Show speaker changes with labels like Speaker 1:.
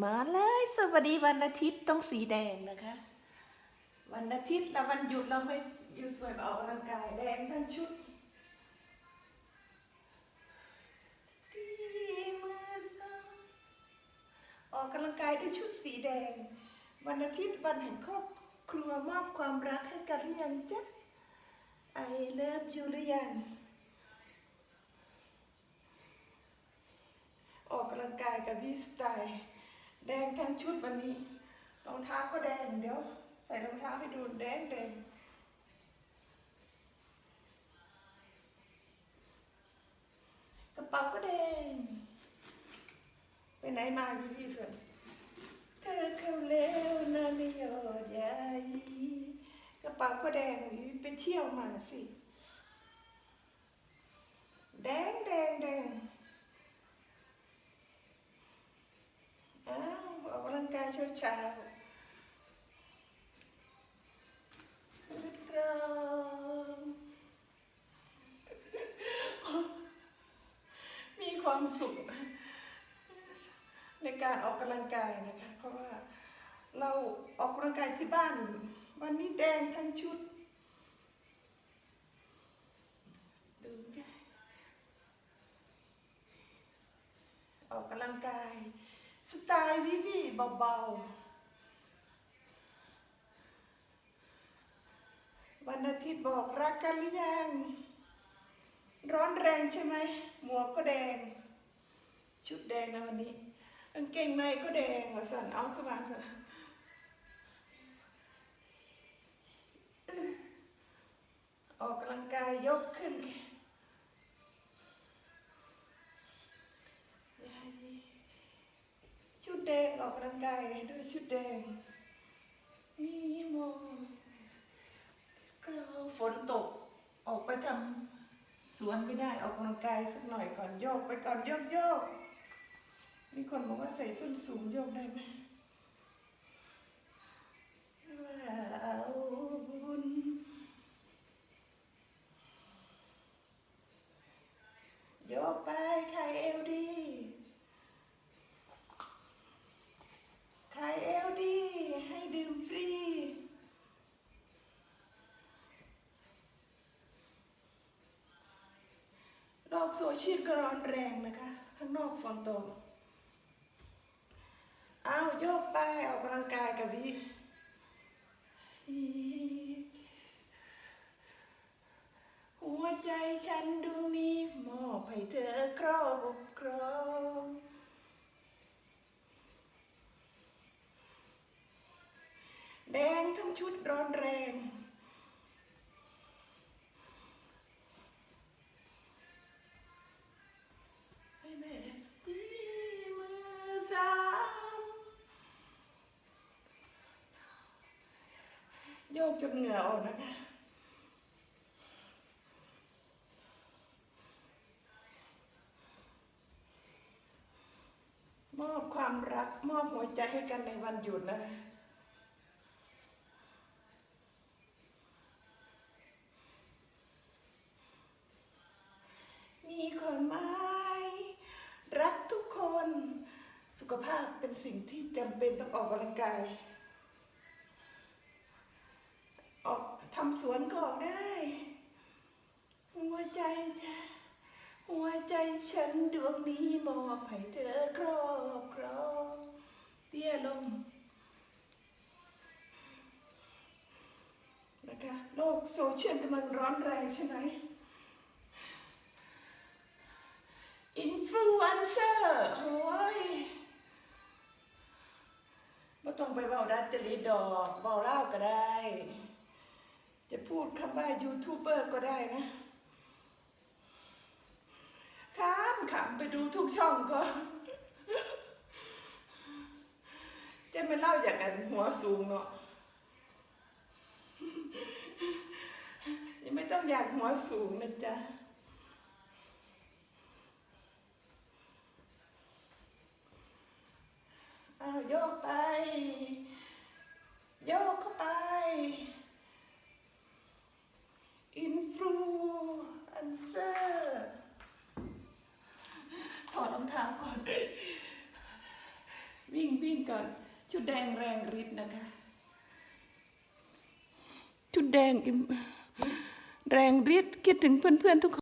Speaker 1: มาเลยสวัสดีวันอาทิตย์ต้องสีแดงนะคะ วันอาทิตย์และวันหยุดเราไม่อยู่สวยออกกำลังกายแดงทั้งชุดที่มือซ้ายออกกำลังกายด้วยชุดสีแดง วันอาทิตย์วันแห่งครอบครัวมอบความรักให้กันหรือยังจ๊ะ I love you หรือยังออกกำลังกายกับพี่สไตล์ แดงทั้งชุดวันนี้ รองเท้าก็แดงเดี๋ยว ใส่รองเท้าให้ดูแดงแดงกระเป๋าก็แดงไปไหนมาพี่พี่ส่วนเธอเข้าเร็วนะไม่ยอดใหญ่กระเป๋าก็แดงไปเที่ยวมาสิ แดงแดงแดง อ้าวออกกำลังกาย เช้าเช้าๆกรองมีความสุข ในการออกกำลังกายนะคะ เพราะว่าเราออกกำลังกายที่บ้าน วันนี้แดงทั้งชุดดูจ้ะออกกำลังกาย สไตล์วิวีเบาๆ วันอาทิตย์บอกรักกันหรือยัง ร้อนแรงใช่ไหม หมวกก็แดง ชุดแดงนะวันนี้กางเกงในก็แดงสันเอาขึ้นมาสันออกกำลังกายยกขึ้น ชุดแดงออกกำลังกายด้วยชุดแดงนี่โมกเราฝนตกออกไปทำสวนไม่ได้ออกกำลังกายสักหน่อยก่อนโยกไปก่อนโยกโยกมีคนบอกว่าใส่ส้นสูงโยกได้ไหมว่าเอาบุญโยกไปใครเอวดี ขายเอลดี ให้ดื่มฟรี โลกโซเชียลก็ร้อนแรงนะคะ ข้างนอกฝนตกอ้าโยกไปออกกำลังกายกับวิหัวใจฉันดวงนี้มอบให้เธอครอบครองแดงทั้งชุดร้อนแรง กจนเหงื่อออกนะคะ มอบความรักมอบหัวใจให้กันในวันหยุดนะคะมีความหมายรักทุกคน สุขภาพเป็นสิ่งที่จำเป็นต้องออกกำลังกายำสวนก็ออกได้ หัวใจจะหัวใจฉันดวงนี้มอบให้เธอครอบครองเตี้ยลงนะคะโลกโซเชียลกำลังร้อนแรงใช่ไหมอินฟลูเอนเซอร์โอ้ยไม่ต้องไปเบาดัตเตอรีดอกเบาเล่าก็ได้ จะพูดคำว่ายูทูบเบอร์ก็ได้นะขำขำไปดูทุกช่องก็ จะมาเล่าอย่างกันหัวสูงเนาะยังไม่ต้องอยากหัวสูงนะจ๊ะอ้าวโยกไป โยกเข้าไป อินฟลูเอนเซอร์ถอดรองเท้าก่อน วิ่งวิ่งก่อนชุดแดงแรงฤทธิ์นะคะ
Speaker 2: ชุดแดงอิ่มแรงฤทธิ์คิดถึงเพื่อนๆทุกคน